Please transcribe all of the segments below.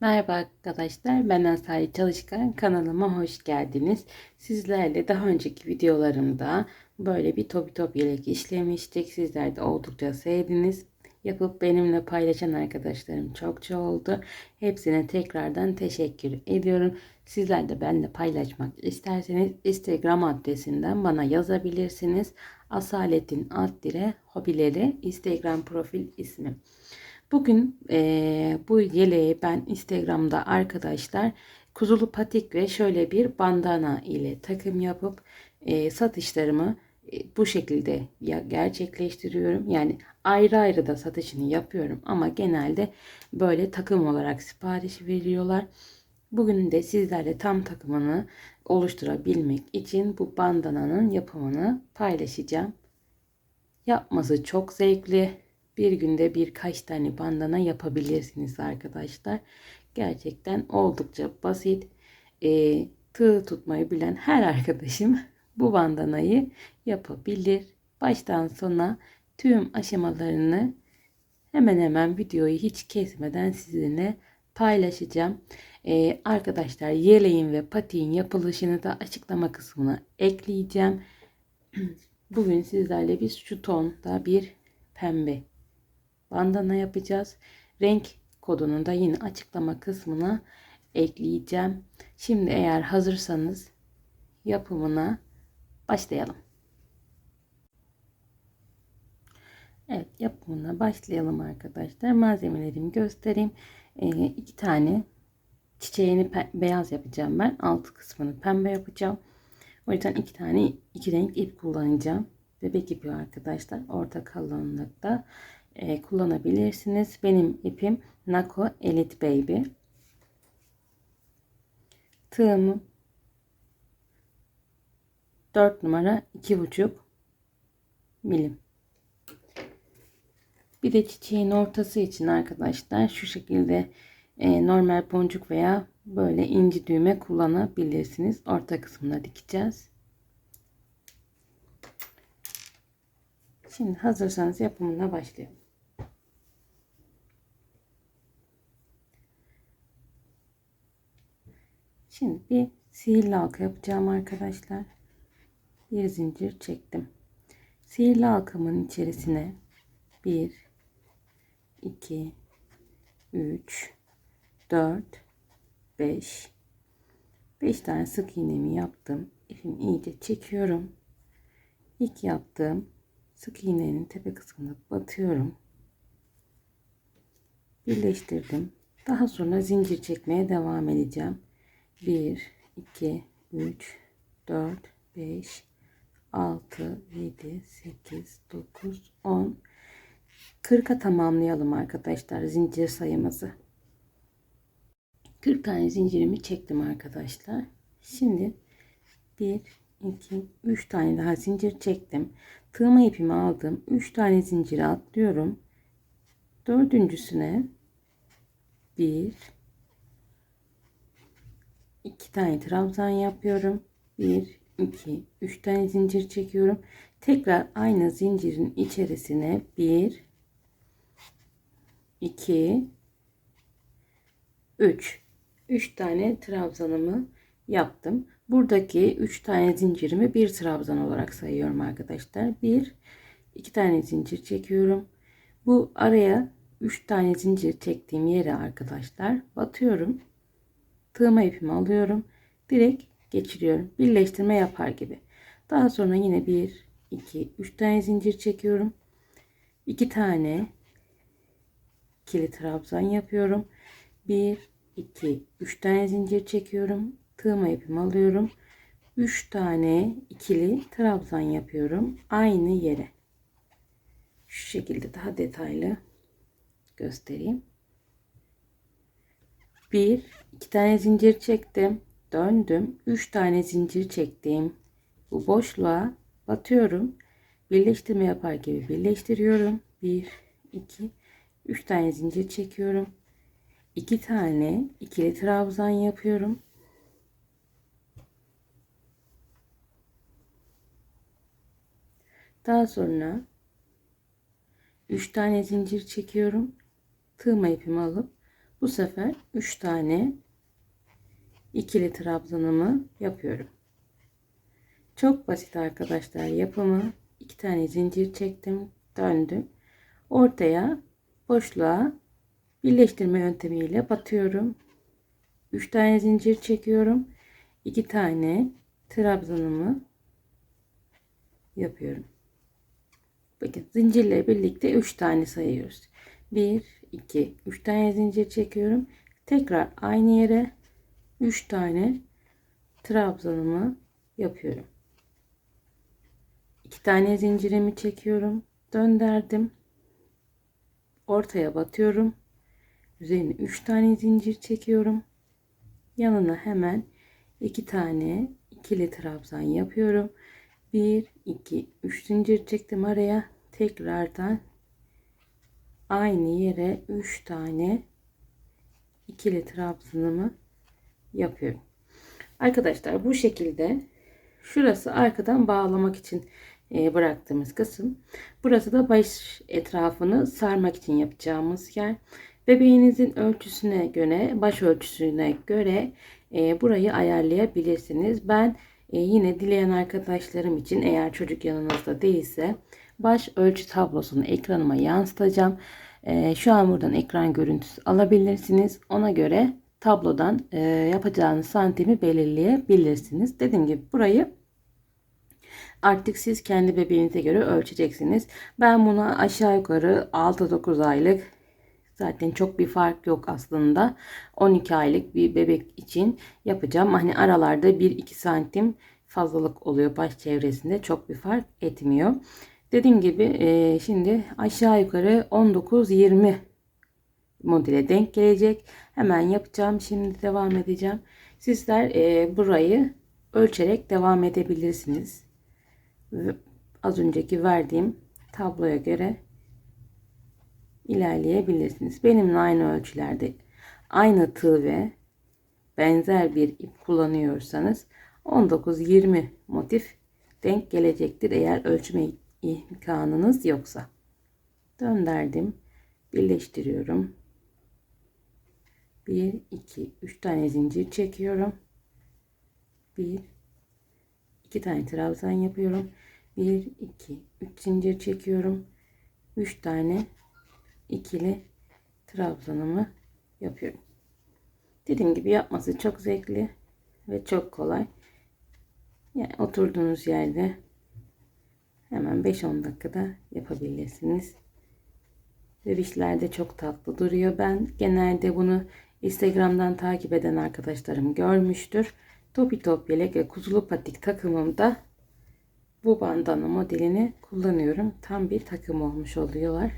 Merhaba arkadaşlar, ben Asay Çalışkan kanalıma hoş geldiniz. Sizlerle daha önceki videolarımda böyle bir topi top yelek işlemiştik. Sizler de oldukça sevdiniz. Yapıp benimle paylaşan arkadaşlarım çokça oldu. Hepsine tekrardan teşekkür ediyorum. Sizler de benimle paylaşmak isterseniz Instagram adresinden bana yazabilirsiniz. Asaletin alt dire hobileri Instagram profil ismim. Bugün e, bu yeleği ben Instagram'da arkadaşlar kuzulu patik ve şöyle bir bandana ile takım yapıp e, satışlarımı e, bu şekilde ya, gerçekleştiriyorum. Yani ayrı ayrı da satışını yapıyorum ama genelde böyle takım olarak sipariş veriyorlar. Bugün de sizlerle tam takımını oluşturabilmek için bu bandananın yapımını paylaşacağım. Yapması çok zevkli bir günde birkaç tane bandana yapabilirsiniz arkadaşlar. Gerçekten oldukça basit. E, tığ tutmayı bilen her arkadaşım bu bandanayı yapabilir. Baştan sona tüm aşamalarını hemen hemen videoyu hiç kesmeden sizinle paylaşacağım. Ee, arkadaşlar yeleğin ve patiğin yapılışını da açıklama kısmına ekleyeceğim. Bugün sizlerle biz şu tonda bir pembe bandana yapacağız. Renk kodunu da yine açıklama kısmına ekleyeceğim. Şimdi eğer hazırsanız yapımına başlayalım. Evet yapımına başlayalım arkadaşlar. Malzemelerimi göstereyim. Ee, iki tane çiçeğini beyaz yapacağım ben. Alt kısmını pembe yapacağım. O yüzden iki tane iki renk ip kullanacağım. Bebek ipi arkadaşlar. Orta kalınlıkta e, kullanabilirsiniz. Benim ipim Nako Elite Baby. Tığımı 4 numara 2,5 milim. Bir de çiçeğin ortası için arkadaşlar şu şekilde e, normal boncuk veya böyle inci düğme kullanabilirsiniz. Orta kısmına dikeceğiz. Şimdi hazırsanız yapımına başlayalım. Şimdi bir sihirli halka yapacağım arkadaşlar. Bir zincir çektim. Sihirli halkamın içerisine 1 2 3 4 5 5 tane sık iğnemi yaptım. İpimi iyice çekiyorum. İlk yaptığım sık iğnenin tepe kısmına batıyorum. Birleştirdim. Daha sonra zincir çekmeye devam edeceğim. 1 2 3 4 5 6 7 8 9 10 40'a tamamlayalım arkadaşlar zincir sayımızı. 40 tane zincirimi çektim arkadaşlar. Şimdi 1 2 3 tane daha zincir çektim. Tığma ipimi aldım. 3 tane zinciri atlıyorum. Dördüncüsüne 1 2 tane trabzan yapıyorum. 1 2 3 tane zincir çekiyorum. Tekrar aynı zincirin içerisine 1 2 3 3 tane trabzanımı yaptım. Buradaki 3 tane zincirimi bir trabzan olarak sayıyorum arkadaşlar. 1 2 tane zincir çekiyorum. Bu araya 3 tane zincir çektiğim yere arkadaşlar batıyorum tığma ipimi alıyorum. Direkt geçiriyorum. Birleştirme yapar gibi. Daha sonra yine 1, 2, 3 tane zincir çekiyorum. 2 tane ikili trabzan yapıyorum. 1, 2, 3 tane zincir çekiyorum. Tığma ipimi alıyorum. 3 tane ikili trabzan yapıyorum. Aynı yere. Şu şekilde daha detaylı göstereyim. 1 2 tane zincir çektim. Döndüm. 3 tane zincir çektim. Bu boşluğa batıyorum. Birleştirme yapar gibi birleştiriyorum. 1 2 3 tane zincir çekiyorum. 2 tane ikili trabzan yapıyorum. Daha sonra 3 tane zincir çekiyorum. Tığma ipimi alıp Bu sefer 3 tane ikili trabzanımı yapıyorum. Çok basit arkadaşlar yapımı. 2 tane zincir çektim, döndüm. Ortaya boşluğa birleştirme yöntemiyle batıyorum. 3 tane zincir çekiyorum. 2 tane trabzanımı yapıyorum. Bakın zincirle birlikte 3 tane sayıyoruz. 1 2 3 tane zincir çekiyorum. Tekrar aynı yere 3 tane trabzanımı yapıyorum. 2 tane zincirimi çekiyorum. Döndürdüm. Ortaya batıyorum. Üzerine 3 tane zincir çekiyorum. Yanına hemen 2 tane ikili trabzan yapıyorum. 1 2 3 zincir çektim araya. Tekrardan aynı yere 3 tane ikili trabzanımı yapıyorum. Arkadaşlar bu şekilde şurası arkadan bağlamak için e, bıraktığımız kısım. Burası da baş etrafını sarmak için yapacağımız yer. Bebeğinizin ölçüsüne göre, baş ölçüsüne göre e, burayı ayarlayabilirsiniz. Ben e, yine dileyen arkadaşlarım için eğer çocuk yanınızda değilse baş ölçü tablosunu ekranıma yansıtacağım. E, şu an buradan ekran görüntüsü alabilirsiniz. Ona göre tablodan e, yapacağınız santimi belirleyebilirsiniz. Dediğim gibi burayı artık siz kendi bebeğinize göre ölçeceksiniz. Ben buna aşağı yukarı 6-9 aylık zaten çok bir fark yok aslında. 12 aylık bir bebek için yapacağım. Hani aralarda 1-2 santim fazlalık oluyor baş çevresinde çok bir fark etmiyor. Dediğim gibi e, şimdi aşağı yukarı 19-20 modele denk gelecek. Hemen yapacağım. Şimdi devam edeceğim. Sizler e, burayı ölçerek devam edebilirsiniz. Az önceki verdiğim tabloya göre ilerleyebilirsiniz. Benimle aynı ölçülerde aynı tığ ve benzer bir ip kullanıyorsanız 19-20 motif denk gelecektir eğer ölçme imkanınız yoksa. Döndürdüm. Birleştiriyorum. 1 2 3 tane zincir çekiyorum. 1 2 tane trabzan yapıyorum. 1 2 3 zincir çekiyorum. 3 tane ikili trabzanımı yapıyorum. Dediğim gibi yapması çok zevkli ve çok kolay. Yani oturduğunuz yerde hemen 5-10 dakikada yapabilirsiniz. Bebişler de çok tatlı duruyor. Ben genelde bunu Instagram'dan takip eden arkadaşlarım görmüştür. Topi top yelek ve kuzulu patik takımımda bu bandana modelini kullanıyorum. Tam bir takım olmuş oluyorlar.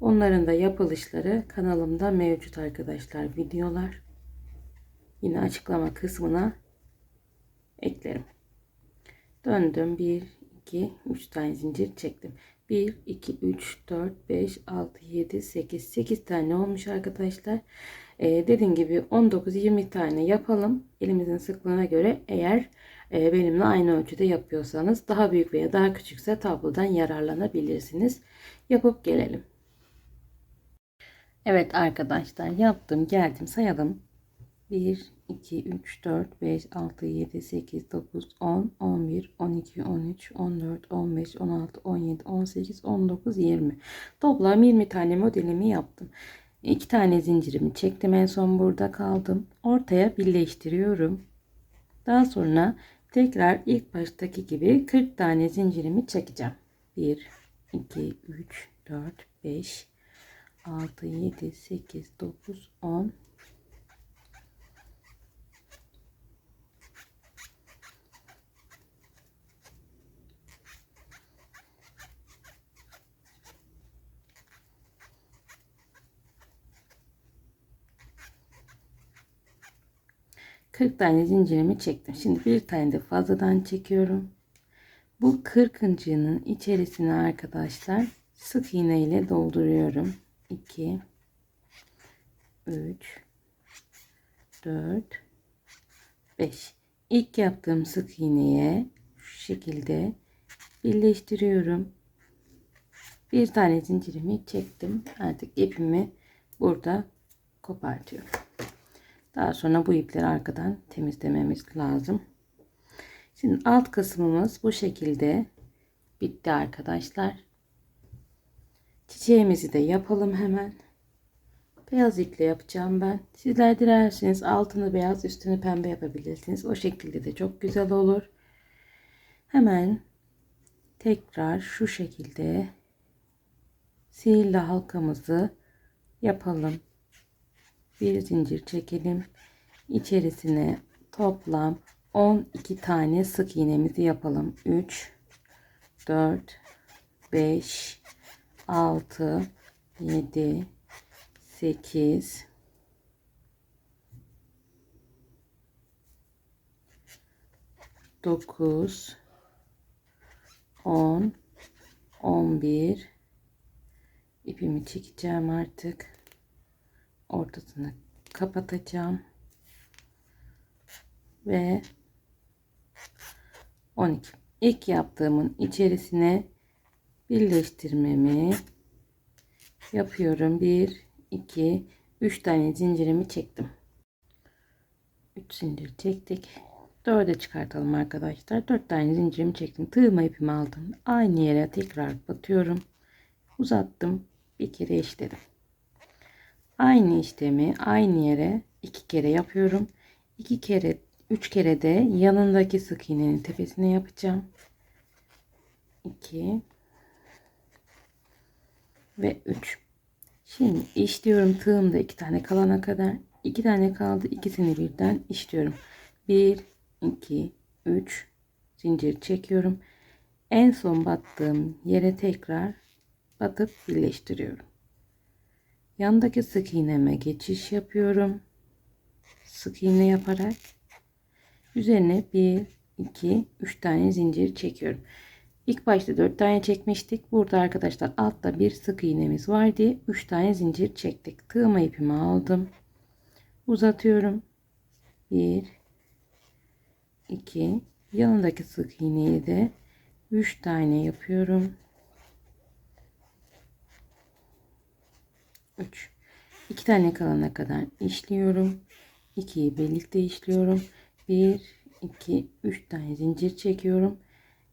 Onların da yapılışları kanalımda mevcut arkadaşlar videolar. Yine açıklama kısmına eklerim. Döndüm 1 2 3 tane zincir çektim. 1 2 3 4 5 6 7 8 8 tane olmuş arkadaşlar. Ee, dediğim gibi 19 20 tane yapalım. Elimizin sıklığına göre eğer e, benimle aynı ölçüde yapıyorsanız daha büyük veya daha küçükse tablodan yararlanabilirsiniz. Yapıp gelelim. Evet arkadaşlar yaptım geldim sayalım. 1 2 3 4 5 6 7 8 9 10 11 12 13 14 15 16 17 18 19 20 toplam 20 tane modelimi yaptım. 2 tane zincirimi çektim en son burada kaldım. Ortaya birleştiriyorum. Daha sonra tekrar ilk baştaki gibi 40 tane zincirimi çekeceğim. 1 2 3 4 5 6 7 8 9 10 40 tane zincirimi çektim. Şimdi bir tane de fazladan çekiyorum. Bu 40'ıncının içerisine arkadaşlar sık iğne ile dolduruyorum. 2 3 4 5 İlk yaptığım sık iğneye şu şekilde birleştiriyorum. Bir tane zincirimi çektim. Artık ipimi burada kopartıyorum. Daha sonra bu ipleri arkadan temizlememiz lazım. Şimdi alt kısmımız bu şekilde bitti arkadaşlar. Çiçeğimizi de yapalım hemen. Beyaz iple yapacağım ben. Sizler dilerseniz altını beyaz üstünü pembe yapabilirsiniz. O şekilde de çok güzel olur. Hemen tekrar şu şekilde sihirli halkamızı yapalım. Bir zincir çekelim. İçerisine toplam 12 tane sık iğnemizi yapalım. 3 4 5 6 7 8 9 10 11 ipimi çekeceğim artık ortasını kapatacağım. Ve 12 ilk yaptığımın içerisine birleştirmemi yapıyorum. 1 2 3 tane zincirimi çektim. 3 zincir çektik. 4'e çıkartalım arkadaşlar. 4 tane zincirimi çektim. Tığıma ipimi aldım. Aynı yere tekrar batıyorum. Uzattım. Bir kere işledim aynı işlemi aynı yere iki kere yapıyorum. İki kere üç kere de yanındaki sık iğnenin tepesine yapacağım. 2 ve 3 şimdi işliyorum tığımda iki tane kalana kadar. İki tane kaldı ikisini birden işliyorum. 1 2 3 zincir çekiyorum. En son battığım yere tekrar batıp birleştiriyorum yandaki sık iğneme geçiş yapıyorum sık iğne yaparak üzerine 1 2 3 tane zincir çekiyorum İlk başta 4 tane çekmiştik. Burada arkadaşlar altta bir sık iğnemiz var diye 3 tane zincir çektik. Tığıma ipimi aldım. Uzatıyorum. 1 2 yanındaki sık iğneyi de 3 tane yapıyorum. 3 2 tane kalana kadar işliyorum. 2'yi birlikte işliyorum. 1 2 3 tane zincir çekiyorum.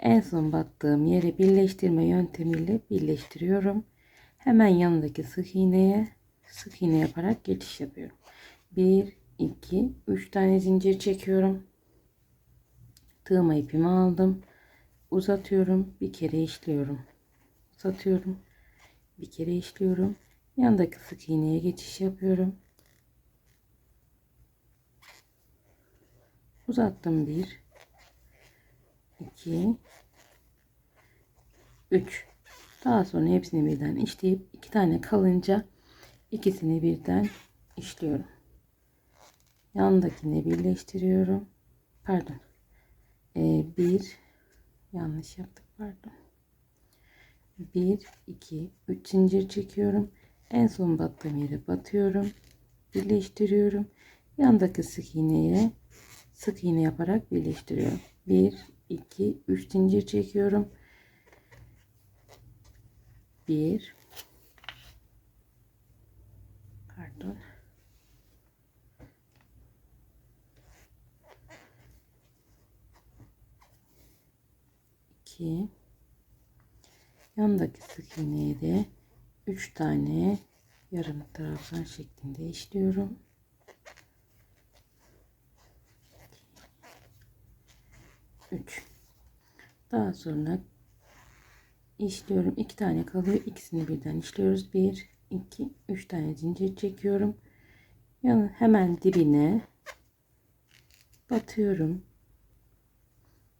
En son battığım yere birleştirme yöntemiyle birleştiriyorum. Hemen yanındaki sık iğneye sık iğne yaparak geçiş yapıyorum. 1 2 3 tane zincir çekiyorum. Tığıma ipimi aldım. Uzatıyorum. Bir kere işliyorum. Uzatıyorum. Bir kere işliyorum. Yandaki sık iğneye geçiş yapıyorum. Uzattım bir. 2 3 daha sonra hepsini birden işleyip iki tane kalınca ikisini birden işliyorum. Yandakini birleştiriyorum. Pardon. Ee, bir yanlış yaptık pardon. 1 2 3 zincir çekiyorum. En son battığım yere batıyorum. Birleştiriyorum. Yandaki sık iğneye sık iğne yaparak birleştiriyorum. 1 2 3 zincir çekiyorum. 1 pardon 2 yandaki sık iğneye de 3 tane yarım trabzan şeklinde işliyorum. 3 daha sonra işliyorum. İki tane kalıyor. İkisini birden işliyoruz. 1 2 3 tane zincir çekiyorum. Yani hemen dibine batıyorum.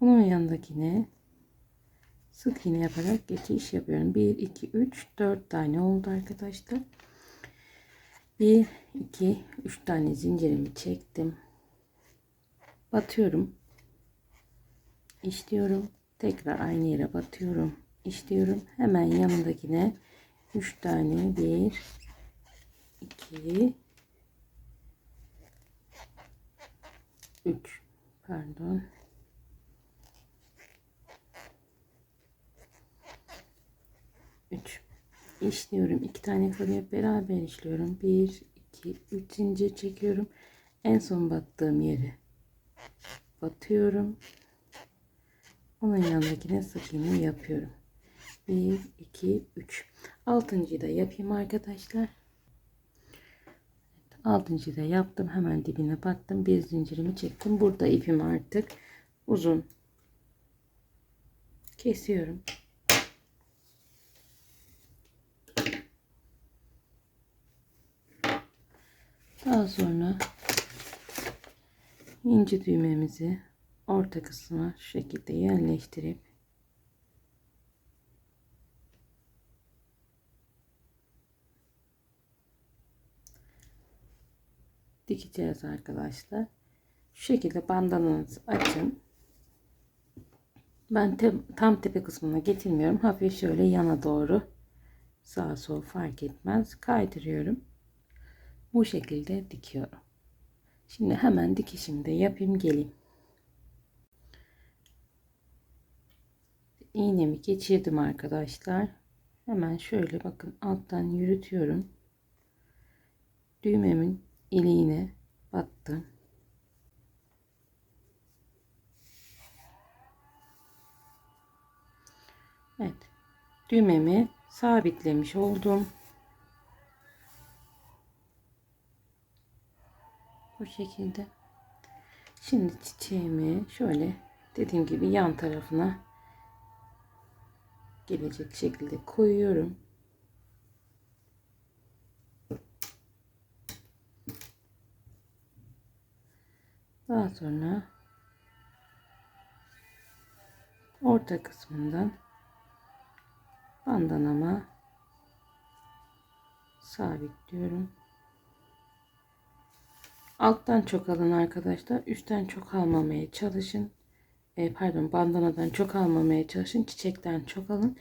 Bunun yanındakine sık iğne yaparak geçiş yapıyorum 1 2 3 4 tane oldu arkadaşlar 1 2 3 tane zincirimi çektim batıyorum işliyorum. Tekrar aynı yere batıyorum. işliyorum. Hemen yanındakine 3 tane 1 2 3 pardon üç işliyorum iki tane kalıyor beraber işliyorum bir 2 3 zincir çekiyorum. En son battığım yere batıyorum. Onun yanındakine sık iğne yapıyorum. 1 2 3 altıncıyı da yapayım arkadaşlar. Altıncıyı da yaptım. Hemen dibine battım. Bir zincirimi çektim. Burada ipim artık uzun. Kesiyorum. Daha sonra ince düğmemizi orta kısma şu şekilde yerleştirip dikeceğiz arkadaşlar. Şu şekilde bandananızı açın. Ben te tam tepe kısmına getirmiyorum. Hafif şöyle yana doğru sağ sol fark etmez kaydırıyorum. Bu şekilde dikiyorum. Şimdi hemen dikişimi de yapayım geleyim. İğnemi geçirdim arkadaşlar. Hemen şöyle bakın alttan yürütüyorum. Düğmemin iliğine battım. Evet. Düğmemi sabitlemiş oldum. Bu şekilde. Şimdi çiçeğimi şöyle dediğim gibi yan tarafına gelecek şekilde koyuyorum. Daha sonra orta kısmından bandanama sabitliyorum. Alttan çok alın arkadaşlar. Üstten çok almamaya çalışın. E, pardon bandanadan çok almamaya çalışın. Çiçekten çok alın.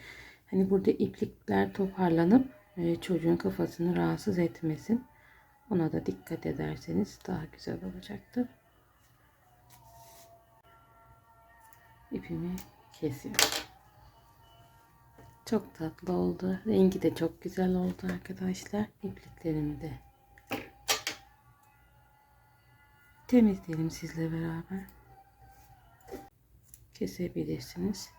Hani burada iplikler toparlanıp e, çocuğun kafasını rahatsız etmesin. Ona da dikkat ederseniz daha güzel olacaktır. İpimi kesiyorum. Çok tatlı oldu. Rengi de çok güzel oldu arkadaşlar. İpliklerimi de temizleyelim sizle beraber. Kesebilirsiniz.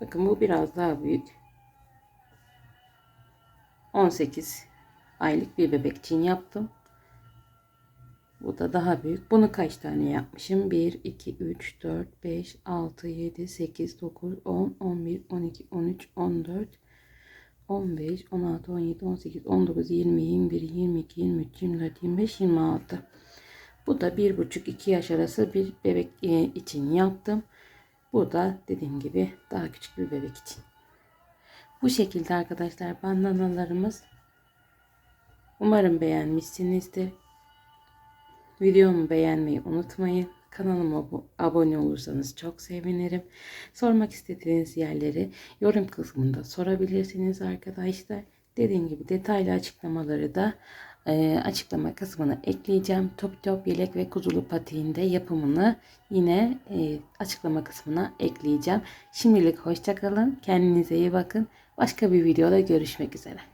Bakın bu biraz daha büyük. 18 aylık bir bebek için yaptım. Bu da daha büyük. Bunu kaç tane yapmışım? 1, 2, 3, 4, 5, 6, 7, 8, 9, 10, 11, 12, 13, 14, 15, 16, 17, 18, 19, 20, 21, 22, 23, 24, 25, 26. Bu da 1,5-2 yaş arası bir bebek e, için yaptım. Bu da dediğim gibi daha küçük bir bebek için. Bu şekilde arkadaşlar bandanalarımız. Umarım beğenmişsinizdir. Videomu beğenmeyi unutmayın. Kanalıma abone olursanız çok sevinirim. Sormak istediğiniz yerleri yorum kısmında sorabilirsiniz arkadaşlar. Dediğim gibi detaylı açıklamaları da e, açıklama kısmına ekleyeceğim. Top top yelek ve kuzulu patiğinde yapımını yine e, açıklama kısmına ekleyeceğim. Şimdilik hoşçakalın. Kendinize iyi bakın. Başka bir videoda görüşmek üzere.